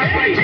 అమ్మ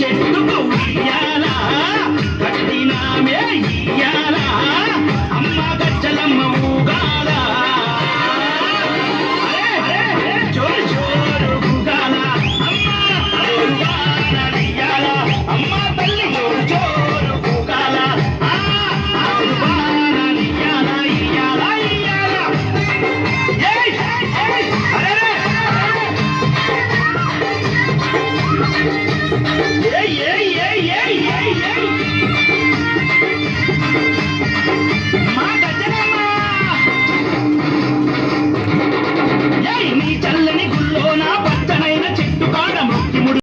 చెట్టుకు ఉయ్యాలా? పట్టినామే ఇయ్యాలా